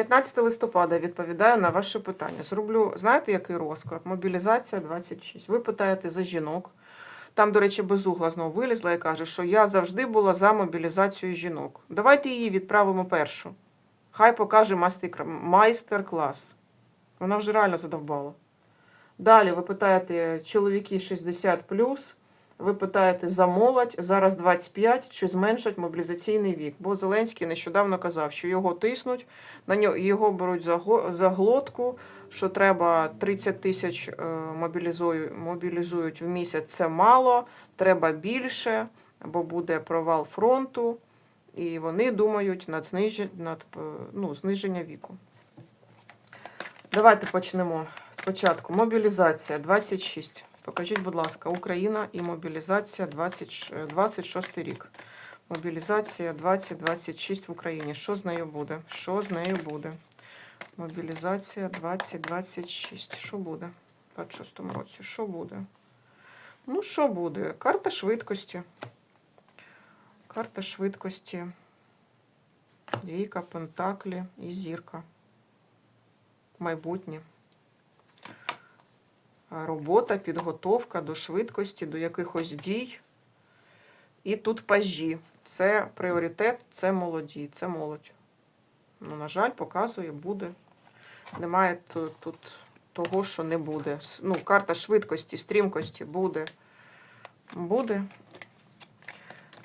15 листопада відповідаю на ваше питання. Зроблю, знаєте, який розклад? Мобілізація 26. Ви питаєте за жінок. Там, до речі, безугла знову вилізла і каже, що я завжди була за мобілізацію жінок. Давайте її відправимо першу. Хай покаже майстер-клас. Вона вже реально задовбала. Далі ви питаєте чоловіки 60 ви питаєте за молодь, зараз 25, чи зменшать мобілізаційний вік. Бо Зеленський нещодавно казав, що його тиснуть, на нього його беруть за, глотку, що треба 30 тисяч е, мобілізують, в місяць. Це мало, треба більше, бо буде провал фронту. І вони думають над, знижі, над е, ну, зниження віку. Давайте почнемо спочатку. Мобілізація 26. Покажіть, будь ласка, Україна і мобілізація 20, 26 рік. Мобілізація 2026 в Україні. Що з нею буде? Що з нею буде? Мобілізація 2026. Що буде? В 26 році. Що буде? Ну, що буде? Карта швидкості. Карта швидкості. Двійка, Пентаклі і зірка. Майбутнє. Робота, підготовка до швидкості, до якихось дій. І тут пажі. Це пріоритет, це молоді, це молодь. Ну, на жаль, показує, буде. Немає тут того, що не буде. Ну, карта швидкості, стрімкості буде. Буде.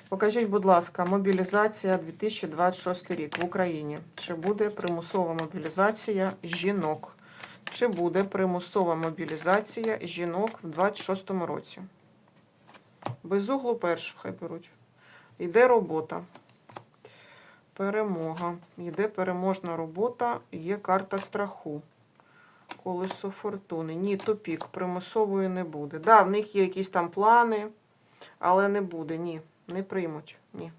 Покажіть, будь ласка, мобілізація 2026 рік в Україні. Чи буде примусова мобілізація жінок? Чи буде примусова мобілізація жінок в 26 році? Без углу першу хай беруть. Йде робота. Перемога. Йде переможна робота, є карта страху. Колесо фортуни. Ні, тупік. Примусової не буде. Да, в них є якісь там плани, але не буде. Ні. Не приймуть. Ні.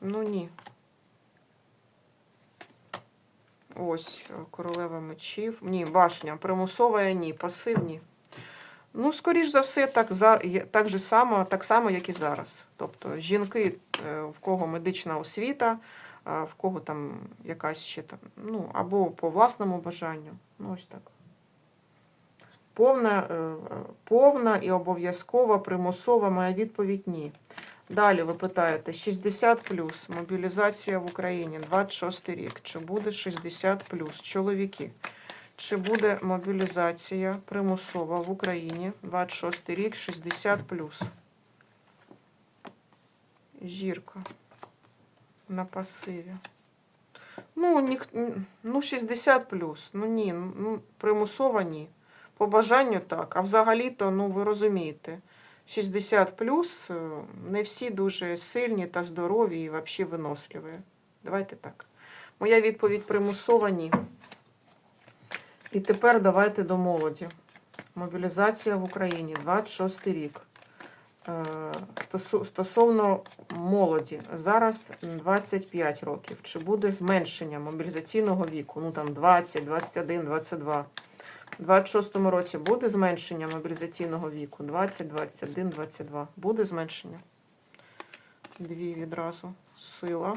Ну ні. Ось е, королева мечів. Ні, башня. Примусова ні. Пасивні. Ну, скоріш за все, так, так, же само, так само, як і зараз. Тобто жінки, е, в кого медична освіта, в кого там якась ще там, ну, або по власному бажанню. Ну, ось так. Повна, е, е, повна і обов'язкова примусова моя відповідь ні. Далі ви питаєте 60 мобілізація в Україні 26 рік. Чи буде 60 чоловіки? Чи буде мобілізація примусова в Україні 26 рік 60 Зірка на пасиві. Ну, ніх, ну 60 Ну ні, ну примусова ні. По бажанню так. А взагалі-то, ну ви розумієте, 60 плюс не всі дуже сильні та здорові і взагалі виносливі. Давайте так. Моя відповідь примусова ні. І тепер давайте до молоді. Мобілізація в Україні 26 рік. Е, Стосовно молоді, зараз 25 років. Чи буде зменшення мобілізаційного віку? Ну там 20, 21, 22. У 26 році буде зменшення мобілізаційного віку? 20, 21, 22. Буде зменшення? Дві відразу. Сила.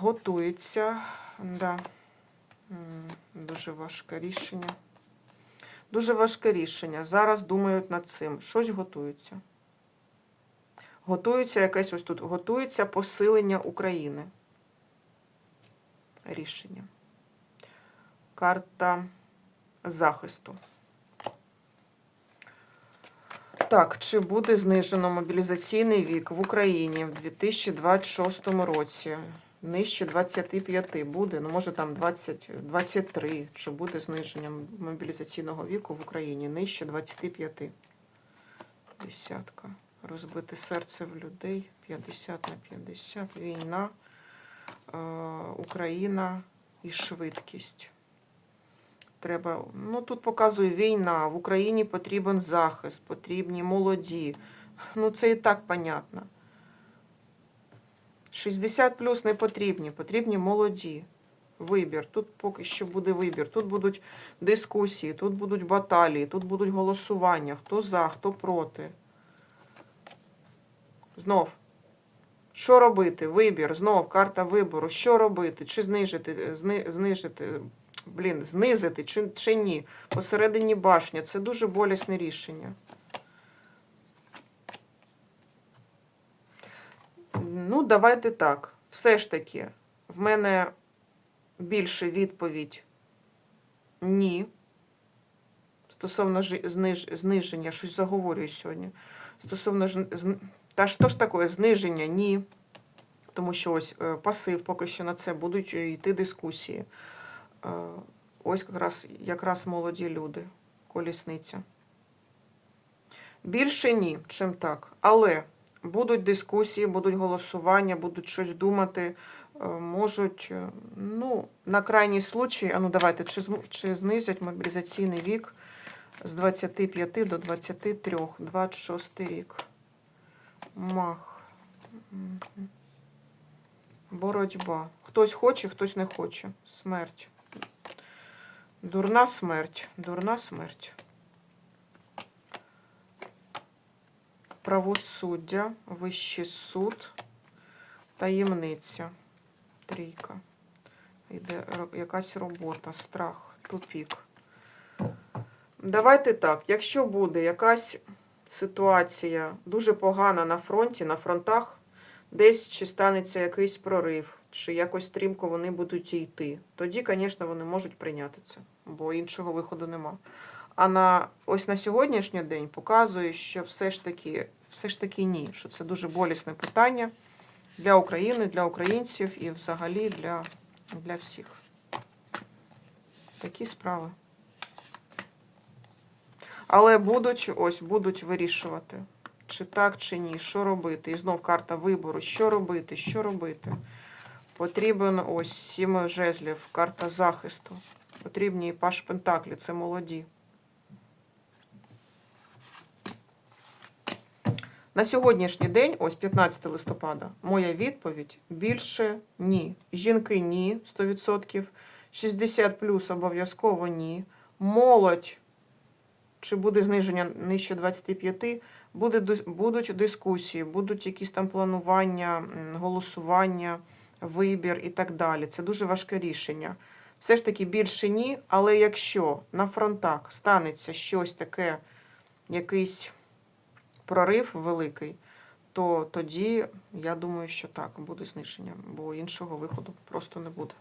Готується. Да. Дуже важке рішення. Дуже важке рішення. Зараз думають над цим. Щось готується. Готується якесь ось тут. Готується посилення України. Рішення. Карта захисту. Так, чи буде знижено мобілізаційний вік в Україні в 2026 році? Нижче 25 буде, ну може там 20, 23, чи буде зниження мобілізаційного віку в Україні нижче 25. Десятка. Розбите серце в людей 50 на 50. Війна, е, Україна і швидкість. Треба, ну тут показує війна. В Україні потрібен захист, потрібні молоді. Ну це і так понятно. 60 плюс не потрібні, потрібні молоді. Вибір. Тут поки що буде вибір. Тут будуть дискусії, тут будуть баталії, тут будуть голосування. Хто за, хто проти. Знов. Що робити? Вибір, знов карта вибору. Що робити? Чи знижити, зни, знижити, блін, знизити, чи, чи ні? Посередині башня. Це дуже болісне рішення. Ну, давайте так. Все ж таки, в мене більше відповідь ні. Стосовно зниж, зниження, щось заговорюю сьогодні. Стосовно та що ж таке зниження? Ні. Тому що ось е, пасив поки що на це будуть е, йти дискусії. Ось якраз, якраз молоді люди, колісниця. Більше ні, чим так. Але будуть дискусії, будуть голосування, будуть щось думати, е, можуть, е, ну, на крайній случай, а ну давайте, чи, чи знизять мобілізаційний вік з 25 до 23, 26 рік. Мах. Боротьба. Хтось хоче, хтось не хоче. Смерть. Дурна смерть. Дурна смерть. Правосуддя, Вищий суд, таємниця. Трійка. Йде якась робота, страх, тупік. Давайте так. Якщо буде якась ситуація дуже погана на фронті, на фронтах, десь чи станеться якийсь прорив, чи якось стрімко вони будуть йти, тоді, звісно, вони можуть прийняти це, бо іншого виходу нема. А на ось на сьогоднішній день показує, що все ж таки, все ж таки ні, що це дуже болісне питання для України, для українців і взагалі для, для всіх. Такі справи. Але будуть ось будуть вирішувати, чи так, чи ні, що робити. І знов карта вибору, що робити, що робити. Потрібен ось сім жезлів, карта захисту. Потрібні і паш Пентаклі, це молоді. На сьогоднішній день, ось 15 листопада, моя відповідь більше ні. Жінки ні, 100%. 60 плюс обов'язково ні. Молодь чи буде зниження нижче 25, буде, будуть дискусії, будуть якісь там планування, голосування, вибір і так далі. Це дуже важке рішення. Все ж таки більше ні, але якщо на фронтах станеться щось таке, якийсь прорив великий, то тоді я думаю, що так, буде знищення, бо іншого виходу просто не буде.